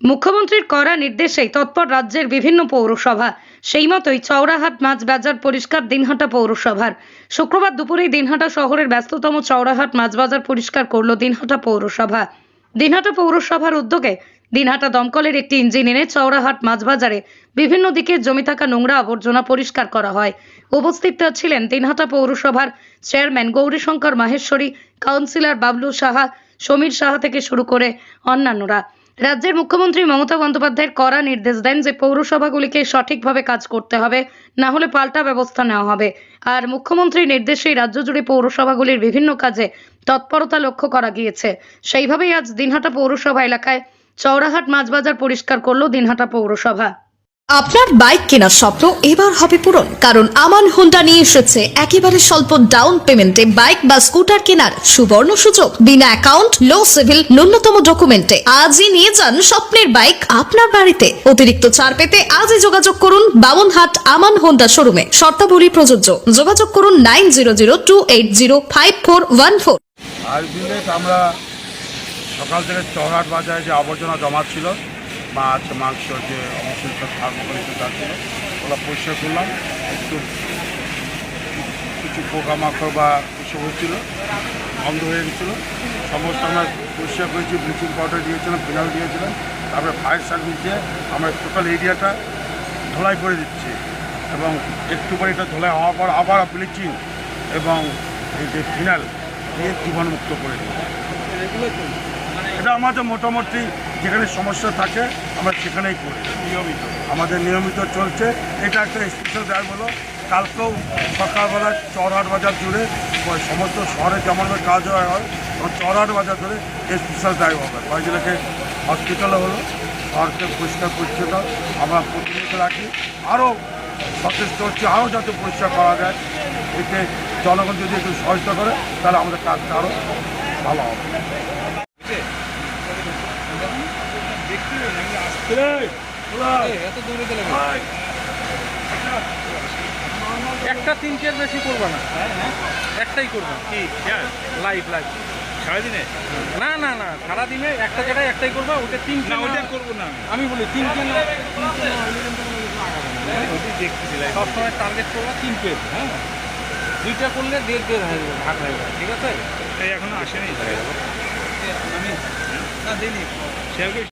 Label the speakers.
Speaker 1: মুখ্যমন্ত্রীর করা নির্দেশেই তৎপর রাজ্যের বিভিন্ন পৌরসভা, সেই মতোই চৌরাহাট মাছ বাজার পরিষ্কার দিনহাটা পৌরসভার। শুক্রবার দুপুরেই দিনহাটা শহরের ব্যস্ততম চৌরাহাট মাছ বাজার পরিষ্কার করল দিনহাটা পৌরসভা। দিনহাটা পৌরসভার উদ্যোগে দিনহাটা দমকলের একটি ইঞ্জিন এনে চৌরাহাট মাছ বাজারে বিভিন্ন দিকে জমি থাকা নোংরা আবর্জনা পরিষ্কার করা হয়। উপস্থিত ছিলেন দিনহাটা পৌরসভার চেয়ারম্যান গৌরীশঙ্কর মাহেশ্বরী, কাউন্সিলর বাবলু সাহা, সমীর সাহা থেকে শুরু করে অন্যান্যরা। রাজ্যের মুখ্যমন্ত্রী মমতা বন্দ্যোপাধ্যায়ের কড়া নির্দেশ দেন যে পৌরসভাগুলিকে সঠিকভাবে কাজ করতে হবে, না হলে পাল্টা ব্যবস্থা নেওয়া হবে। আর মুখ্যমন্ত্রীর নির্দেশেই রাজ্য জুড়ে পৌরসভাগুলির বিভিন্ন কাজে তৎপরতা লক্ষ্য করা গিয়েছে। সেইভাবেই আজ দিনহাটা পৌরসভা এলাকায় চৌরাহাট মাছবাজার পরিষ্কার করল দিনহাটা পৌরসভা।
Speaker 2: আপনার বাইক কেনার স্বপ্ন এবার হবে পূরণ, কারণ আমান হোন্ডা নিয়ে এসেছে একেবারে স্বল্প ডাউন পেমেন্টে বাইক বা স্কুটার কেনার সুবর্ণ সুযোগ। বিনা অ্যাকাউন্ট লো সিভিল ন্যূনতম ডকুমেন্টে আজই নিয়ে যান স্বপ্নের বাইক আপনার বাড়িতে। অতিরিক্ত ছাড় পেতে আজই যোগাযোগ করুন বামনহাট আমান হোন্ডা শোরুমে শর্তাবলী প্রযোজ্য। যোগাযোগ করুন nine zero zero two eight zero five four one four
Speaker 3: আমরা সকাল থেকে চৌরাট বাজারে যে আবর্জনা জমা ছিল। মাছ মাংস যে অবশিষ্ট সামগ্রী যা ছিল ওগুলো পরিষ্কার করলাম। একটু কিছু পোকামাকড় বা কিছু হয়েছিল, বন্ধ হয়ে গেছিল। সমস্ত আমরা পরিষ্কার করেছি, ব্লিচিং পাউডার দিয়েছিলাম ফিনাল দিয়েছিলাম। তারপরে ফায়ার সার্ভিস দিয়ে আমরা টোটাল এরিয়াটা ধোলাই করে দিচ্ছি এবং একটু পরে এটা ধোলাই হওয়ার পর আবার ব্লিচিং এবং এই যে ফিনাল দিয়ে জীবাণুমুক্ত করে দিই এটা আমাদের মোটামুটি যেখানে সমস্যা থাকে আমরা সেখানেই করি। নিয়মিত। আমাদের নিয়মিত চলছে। এটা একটা স্পেশাল ড্রাইভ হলো কালকেও সকালবেলা চরহাট বাজার জুড়ে সমস্ত শহরে যেমনভাবে কাজ হয় তখন চরহাট বাজার ধরে স্পেশাল ড্রাইভ হবে। কয়েক জেলাকে হসপিটালে হলো শহরকে পরিষ্কার পরিচ্ছন্ন। আমরা প্রতিনিয়ত রাখি। আরও সচেষ্ট হচ্ছে আরও যাতে পরিষ্কার করা যায়। এতে জনগণ যদি একটু সহায়তা করে তাহলে আমাদের কাজটা আরও ভালো হবে।
Speaker 4: একটা তিন তিনটের বেশি করবে না। একটাই করবে। কি? লাইভ লাইভ
Speaker 5: সারাদিনে?
Speaker 4: না না না সারাদিনে একটা জায়গায় একটাই করবা ওটা তিন
Speaker 5: না
Speaker 4: না
Speaker 5: ওইটা করব না। আমি
Speaker 4: বলি তিন কোনো। সবসময় টার্গেট করবা তিন পেজ হ্যাঁ? দুইটা করলে দেড় দেড় হয়ে যাবে ভাগ হয়ে যাবে ঠিক আছে?
Speaker 5: এখনও আসেনি। আমি না দিইনি সে